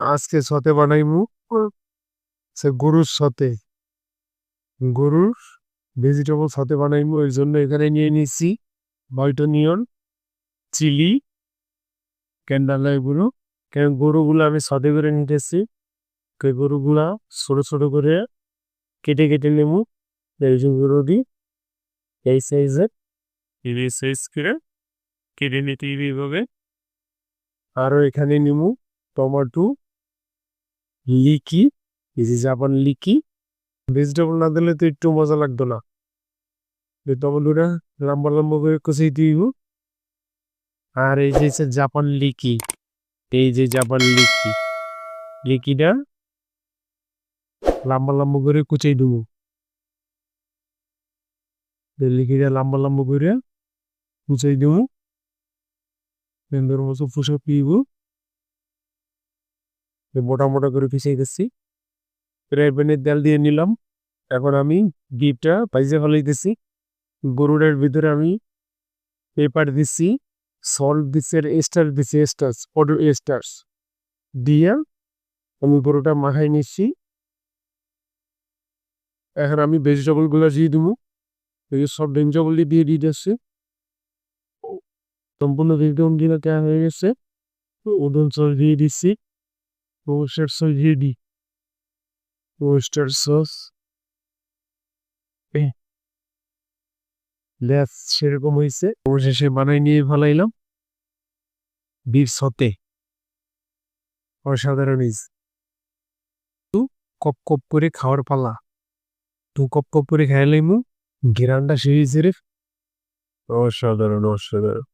আজকে সতে বানাইমু। সে গরুর সতে। গরুর ভেজিটেবল সতে বানাইমু, এর জন্য এখানে নিয়ে নিচ্ছি হোয়াইট চিলি ক্যান্ডাল এগুলো কেন গরুগুলো আমি সতে করে নিতেছি গরুগুলা ছোট ছোট করে কেটে কেটে নেব। এই গরু দিই এই সাইজের এই সাইজ করে কেটে নিতে এইভাবে। আরও এখানে নিমু টমেটো লিকি যে জাপান লিকি। ভেজিটেবল না দিলে তো একটু মজা লাগতো না। টমেটোটা লম্বা লম্বা করে কষিয়ে দিব। আর এই যে জাপান লিকি, এই যে জাপান লিকি, লিকিটা লম্বা লম্বা করে কুচাই দেবো। লিকিটা লম্বা লম্বা করে কুচাই দেবো। সুন্দর মতো ফুসে পিব মোটা মোটা করে পিছিয়ে দিচ্ছি ফ্রাই প্যানের তেল দিয়ে নিলাম। এখন আমি ডিপটা পাইজে ফেলাইতেছি। গরুটার ভিতরে আমি পেপার দিচ্ছি সল্ট দিচ্ছি আর স্টার দিচ্ছি স্টার্স অটো স্টার্স দিয়ে আমি গরুটা মাখাই নিচ্ছি এখন আমি ভেজিটেবলগুলো দিয়ে দেবো। এই সব ভেজিটেবল দিয়ে দিয়ে দিচ্ছি সম্পূর্ণ ভেজিটেবল দিয়ে হয়ে গেছে। উদন সস দিয়ে দিচ্ছি সস দিয়ে দিই। ওয়েস্টার সস লেস সেরকম হয়েছে অবশেষে বানাই নিয়ে ফেলাইলাম। বীর সতে। অসাধারণ ইস তু কপ কপ করে খাওয়ার পালা। তু কপ কপ করে খাইলাইমু গিরানটা সিরিজের অসাধারণ অসাধারণ।